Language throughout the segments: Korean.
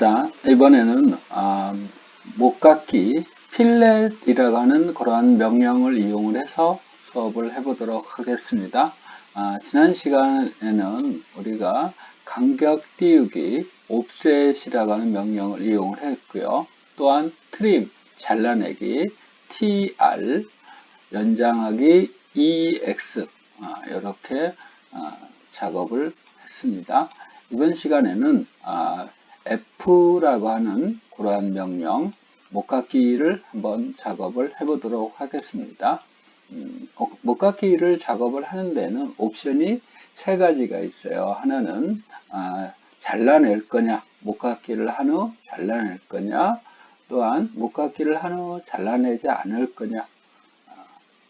자, 이번에는 아, 목깎기 필렛이라고 하는 그러한 명령을 이용을 해서 수업을 해보도록 하겠습니다. 아, 지난 시간에는 우리가 간격 띄우기 옵셋이라고 하는 명령을 이용을 했고요. 또한 트림 잘라내기 tr 연장하기 ex 아, 이렇게 아, 작업을 했습니다. 이번 시간에는 아, F라고 하는 그러한 명령 목깎기를 한번 작업을 해 보도록 하겠습니다. 음, 어, 목깎기를 작업을 하는 데는 옵션이 세 가지가 있어요. 하나는 아, 잘라낼 거냐, 목깎기를 한 후 잘라낼 거냐, 또한 목깎기를 한 후 잘라내지 않을 거냐, 아,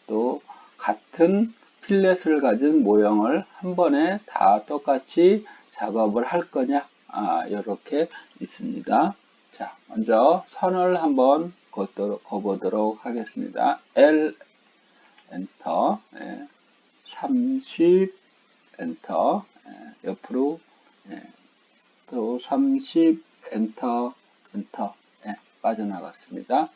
또 같은 필렛을 가진 모형을 한 번에 다 똑같이 작업을 할 거냐, 아, 이렇게 있습니다. 자, 먼저 선을 한번 거보도록 하겠습니다. L 엔터 예, 30 엔터 예, 옆으로 예, 또 30 엔터 엔터 예, 빠져나갔습니다.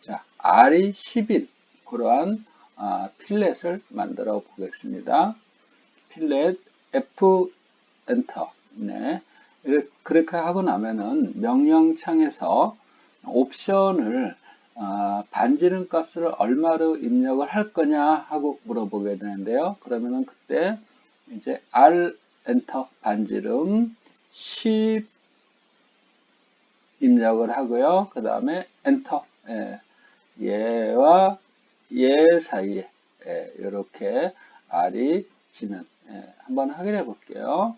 자, R이 10인 그러한 아, 필렛을 만들어 보겠습니다. 필렛 F 엔터 네. 그렇게 하고 나면은 명령창에서 옵션을 어, 반지름 값을 얼마로 입력을 할 거냐 하고 물어보게 되는데요. 그러면은 그때 이제 R 엔터 반지름 10 입력을 하고요. 그 다음에 엔터 예, 얘와 얘 사이에 예, 이렇게 R이 지면 예, 한번 확인해 볼게요.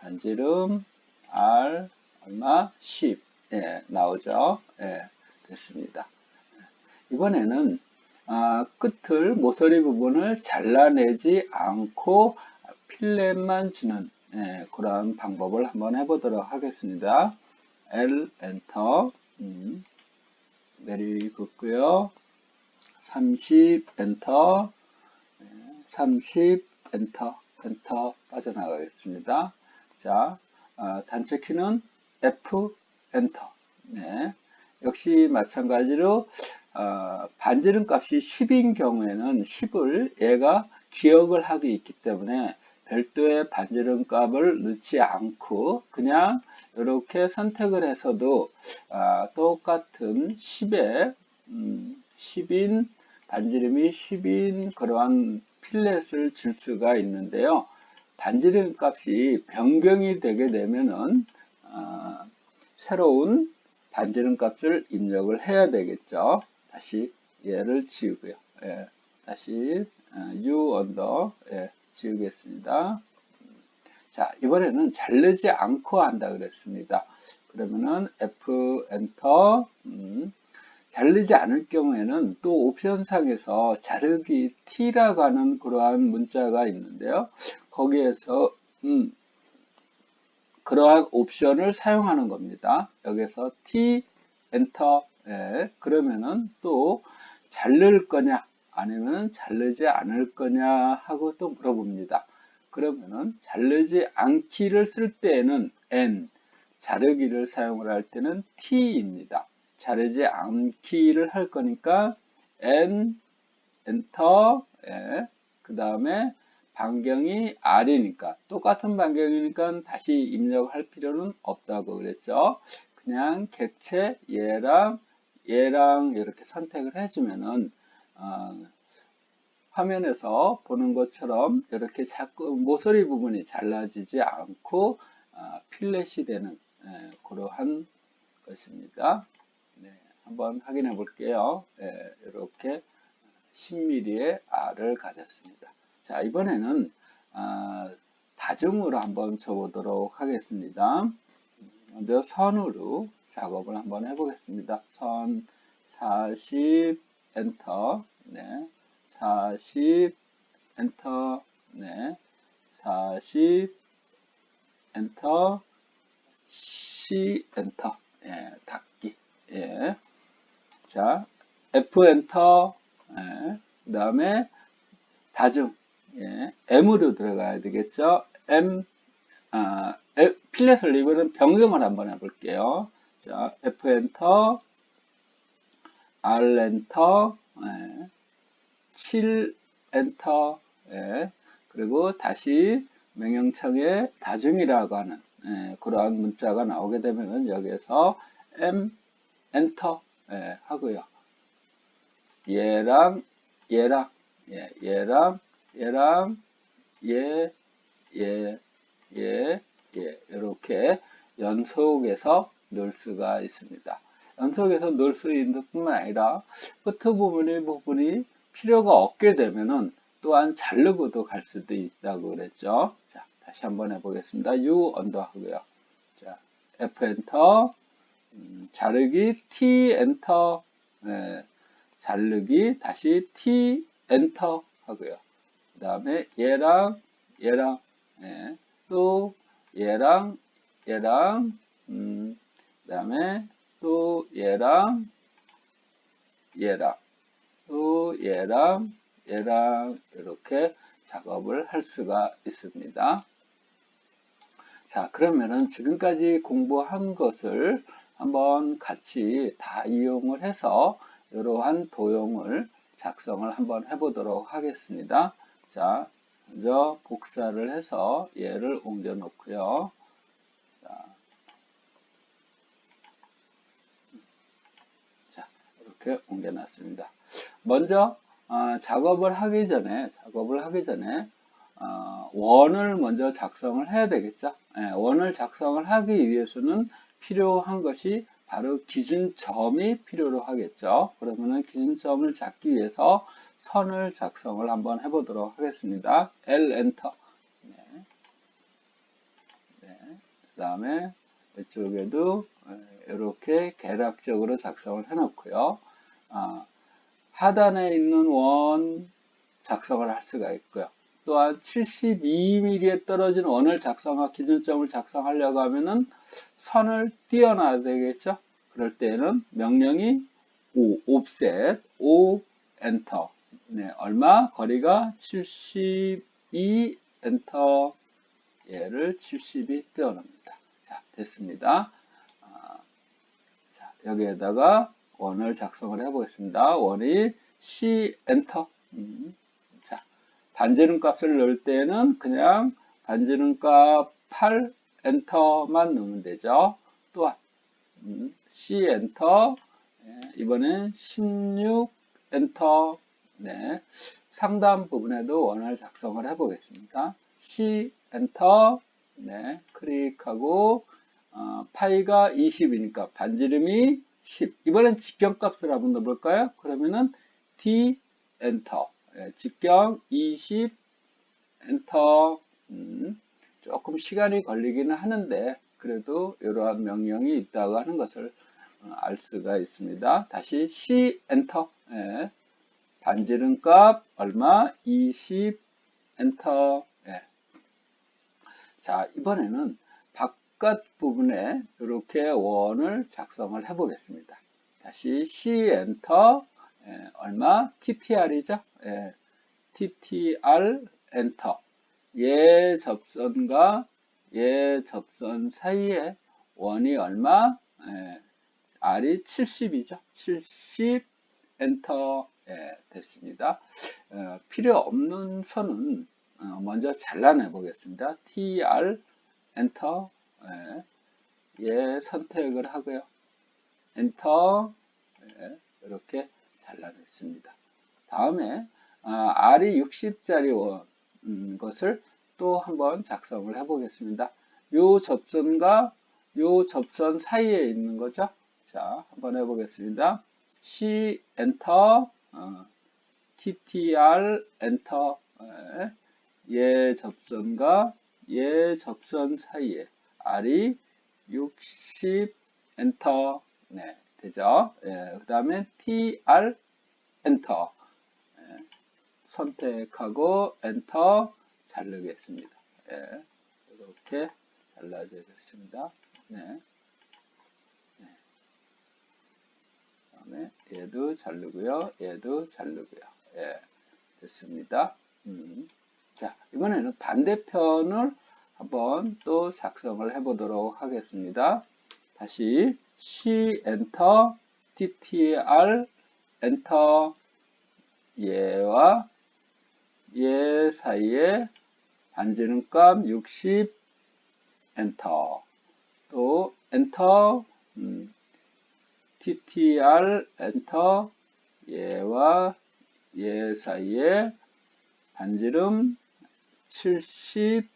반지름 R 얼마 10 예, 나오죠. 예, 됐습니다. 이번에는 아, 끝을 모서리 부분을 잘라내지 않고 필렛만 주는 예, 그런 방법을 한번 해보도록 하겠습니다. L 엔터 음, 내리고요. 30 엔터 30 엔터 엔터 빠져나가겠습니다. 자, 어, 단체 키는 F 엔터. 네. 역시 마찬가지로 어, 반지름 값이 10인 경우에는 10을 얘가 기억을 하고 있기 때문에 별도의 반지름 값을 넣지 않고 그냥 이렇게 선택을 해서도 어, 똑같은 10에 음, 10인 반지름이 10인 그러한 필렛을 줄 수가 있는데요. 반지름 값이 변경이 되게 되면은 어, 새로운 반지름 값을 입력을 해야 되겠죠. 다시 얘를 지우고요. 예, 다시 어, U 언더 예, 지우겠습니다. 자 이번에는 자르지 않고 한다 그랬습니다. 그러면은 F 엔터 음, 자르지 않을 경우에는 또 옵션상에서 자르기 T라고 하는 그러한 문자가 있는데요. 거기에서 음, 그러한 옵션을 사용하는 겁니다. 여기서 T 엔터 예, 그러면은 또 자를 거냐 아니면 자르지 않을 거냐 하고 또 물어봅니다. 그러면은 자르지 않기를 쓸 때에는 N 자르기를 사용을 할 때는 T입니다. 자르지 않기를 할 거니까 N 엔터 예, 그 다음에 반경이 R이니까 똑같은 반경이니까 다시 입력할 필요는 없다고 그랬죠. 그냥 객체 얘랑 얘랑 이렇게 선택을 해주면은 어, 화면에서 보는 것처럼 이렇게 자꾸 모서리 부분이 잘라지지 않고 어, 필렛이 되는 예, 그러한 것입니다. 네, 한번 확인해 볼게요. 예, 이렇게 10mm의 R을 가졌습니다. 자, 이번에는 아, 다중으로 한번 쳐보도록 하겠습니다. 먼저 선으로 작업을 한번 해보겠습니다. 선 40, 엔터, 네, 40, 엔터, 네, 40, 엔터, C, 엔터, 예, 닫기, 예. 자, F 엔터, 예, 그 다음에 다중, 예, M으로 들어가야 되겠죠. M 아, 에- 필렛을 이번엔 변경을 한번 해볼게요. 자, F 엔터, R 엔터, 예, 7 엔터, 예, 그리고 다시 명령창에 다중이라고 하는 예, 그러한 문자가 나오게 되면은 여기에서 M 엔터 예, 하고요. 얘랑 얘랑 예, 얘랑 얘랑 얘, 얘, 얘, 얘 이렇게 연속해서 넣을 수가 있습니다. 연속해서 넣을 수 있는 뿐만 아니라 끝 부분의 부분이 필요가 없게 되면은 또한 자르고도 갈 수도 있다고 그랬죠. 자, 다시 한번 해보겠습니다. U 언더 하고요. 자, F 엔터, 음, 자르기 T 엔터, 네, 자르기 다시 T 엔터 하고요. 그 다음에 얘랑 얘랑. 예, 또 얘랑 얘랑. 음, 그 다음에 또 얘랑 얘랑. 또 얘랑 얘랑. 이렇게 작업을 할 수가 있습니다. 자 그러면은 지금까지 공부한 것을 한번 같이 다 이용을 해서 이러한 도형을 작성을 한번 해보도록 하겠습니다. 자, 먼저 복사를 해서 얘를 옮겨 놓고요. 자, 자, 이렇게 옮겨 놨습니다. 먼저 어, 작업을 하기 전에 작업을 하기 전에 어, 원을 먼저 작성을 해야 되겠죠. 예, 원을 작성을 하기 위해서는 필요한 것이 바로 기준점이 필요로 하겠죠. 그러면은 기준점을 잡기 위해서 선을 작성을 한번 해보도록 하겠습니다. L 엔터. 네. 네. 그 다음에 이쪽에도 이렇게 계략적으로 작성을 해놓고요. 아, 하단에 있는 원 작성을 할 수가 있고요. 또한 72mm에 떨어진 원을 작성하 기준점을 작성하려고 하면은 선을 띄어놔야 되겠죠. 그럴 때는 명령이 5, offset, 5, 엔터. 네, 얼마? 거리가 72 엔터. 얘를 72 띄어놓습니다. 자, 됐습니다. 아, 자, 여기에다가 원을 작성을 해보겠습니다. 원이 C 엔터. 음, 자, 반지름 값을 넣을 때는 그냥 반지름 값 8 엔터만 넣으면 되죠. 또한 음, C 엔터. 네, 이번엔 16 엔터. 네, 상단 부분에도 원을 작성을 해 보겠습니다. C 엔터. 네, 클릭하고 어, 파이가 20이니까 반지름이 10. 이번엔 직경값을 한번 넣어볼까요? 그러면은 D 엔터. 네, 직경 20 엔터. 음, 조금 시간이 걸리기는 하는데 그래도 이러한 명령이 있다고 하는 것을 어, 알 수가 있습니다. 다시 C 엔터. 예. 반지름 값 얼마? 20 엔터. 예. 자, 이번에는 바깥 부분에 이렇게 원을 작성을 해 보겠습니다. 다시 C 엔터. 예. 얼마? TTR이죠? 예. TTR 엔터. 얘 접선과 얘 접선 사이에 원이 얼마? 예, R이 70이죠. 70 엔터 예, 됐습니다. 어, 필요 없는 선은 어, 먼저 잘라내 보겠습니다. TR 엔터 예, 얘 선택을 하고요. 엔터 예, 이렇게 잘라냈습니다. 다음에 아, R이 60짜리 원 음, 것을 또 한번 작성을 해 보겠습니다. 요 접선과 요 접선 사이에 있는 거죠. 자, 한번 해 보겠습니다. C 엔터 어, TTR 엔터 예, 얘 접선과 얘 접선 사이에 R이 60 엔터 네, 되죠. 예, 그 다음에 TR 엔터 선택하고 엔터 자르겠습니다. 예, 이렇게 잘라주겠습니다. 네. 네. 다음에 얘도 자르고요. 얘도 자르고요. 예, 됐습니다. 음. 자, 이번에는 반대편을 한번 또 작성을 해보도록 하겠습니다. 다시 C 엔터 TTR 엔터 얘와 얘 사이에 반지름 값 60 엔터 또 엔터 음, TTR 엔터 얘와 얘 사이에 반지름 70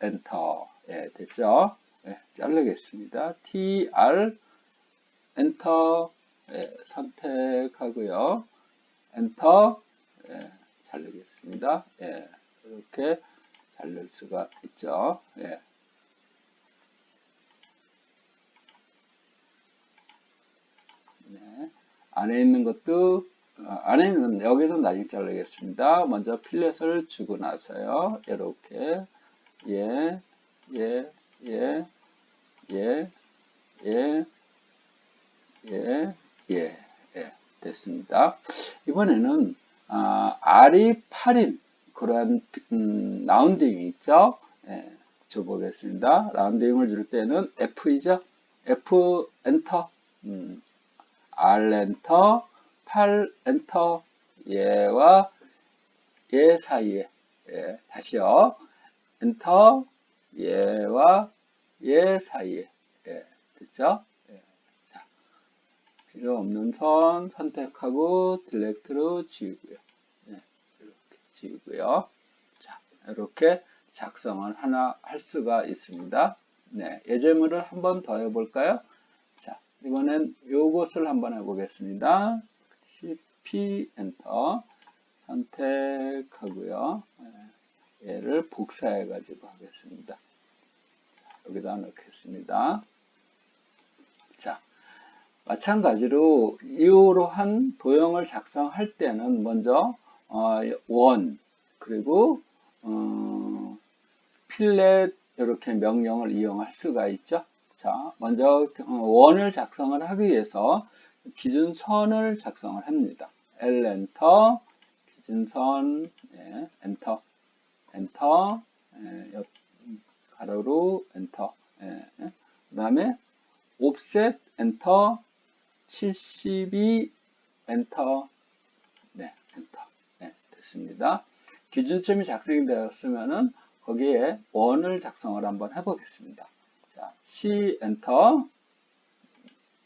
엔터 예, 됐죠? 예, 자르겠습니다. TR 엔터 예, 선택하고요. 엔터 예, 자르겠습니다. 예, 이렇게 자를 수가 있죠. 예. 네. 안에 있는 것도 어, 안에 있는 여기는 나중에 자르겠습니다. 먼저 필렛을 주고 나서요. 이렇게 예, 예, 예, 예, 예, 예, 예, 예, 됐습니다. 이번에는 아, R이 8인 그러한 음, 라운딩이 있죠. 예, 줘보겠습니다. 라운딩을 줄 때는 F이죠. F 엔터, 음, R 엔터, 8 엔터, 얘와 얘 사이에 예, 다시요. 엔터, 얘와 얘 사이에 예, 됐죠? 예, 자, 필요 없는 선 선택하고 딜렉트로 지우고요. 예, 이렇게 지우고요. 자, 이렇게 작성을 하나 할 수가 있습니다. 네, 예제물을 한 번 더 해볼까요? 자, 이번엔 요것을 한번 해보겠습니다. CP 엔터 선택하고요. 예, 얘를 복사해 가지고 하겠습니다. 여기다 넣겠습니다. 자, 마찬가지로 이러한 도형을 작성할 때는 먼저 어, 원 그리고 어, 필렛 이렇게 명령을 이용할 수가 있죠. 자, 먼저 어, 원을 작성을 하기 위해서 기준선을 작성을 합니다. L 엔터 기준선 예, 엔터 엔터 예, 옆 가로로 엔터 예, 예. 그 다음에 옵셋 엔터 72 엔터 네 엔터 네, 됐습니다. 기준점이 작성이 되었으면은 거기에 원을 작성을 한번 해보겠습니다. 자, C 엔터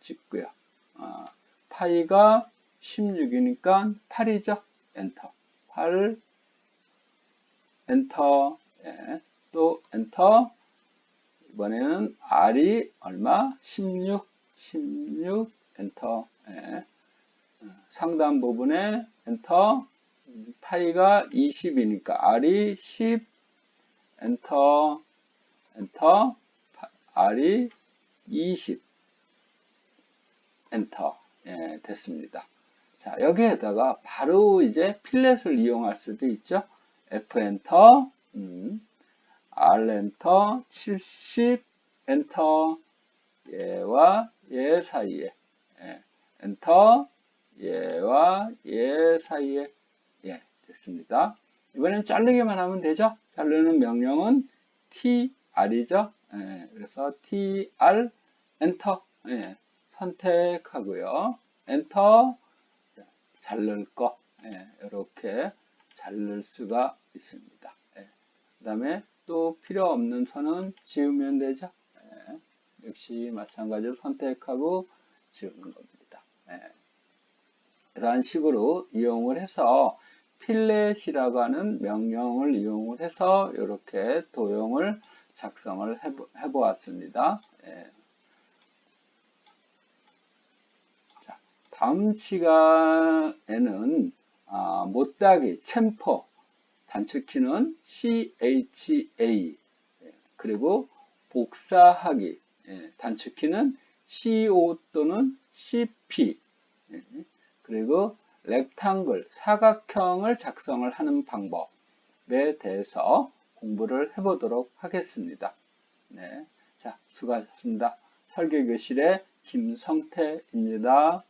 찍고요. 아, 파이가 16이니까 8이죠. 엔터 8 엔터 예, 또 엔터 이번에는 R이 얼마? 16 16 엔터 예. 상단 부분에 엔터 파이가 20이니까 R이 10 엔터 엔터 R이 20 엔터 예, 됐습니다. 자 여기에다가 바로 이제 필렛을 이용할 수도 있죠. F 엔터 음, R 엔터 70 엔터 얘와 얘 사이에 예, 엔터 얘와 얘 사이에 예 됐습니다. 이번엔 자르기만 하면 되죠. 자르는 명령은 TR이죠. 예, 그래서 TR 엔터 예, 선택하고요. 엔터 자를 거 예, 이렇게 자를 수가 있습니다. 예, 그 다음에 또 필요 없는 선은 지우면 되죠. 예, 역시 마찬가지로 선택하고 지우는 겁니다. 예, 이러한 식으로 이용을 해서 필렛이라고 하는 명령을 이용을 해서 이렇게 도형을 작성을 해보, 해보았습니다. 예. 자, 다음 시간에는 아, 못따기, 챔퍼, 단축키는 CHA 예, 그리고 복사하기 예, 단축키는 CO 또는 CP 예, 그리고 렉탕글, 사각형을 작성을 하는 방법에 대해서 공부를 해보도록 하겠습니다. 네, 자 수고하셨습니다. 설계교실의 김성태입니다.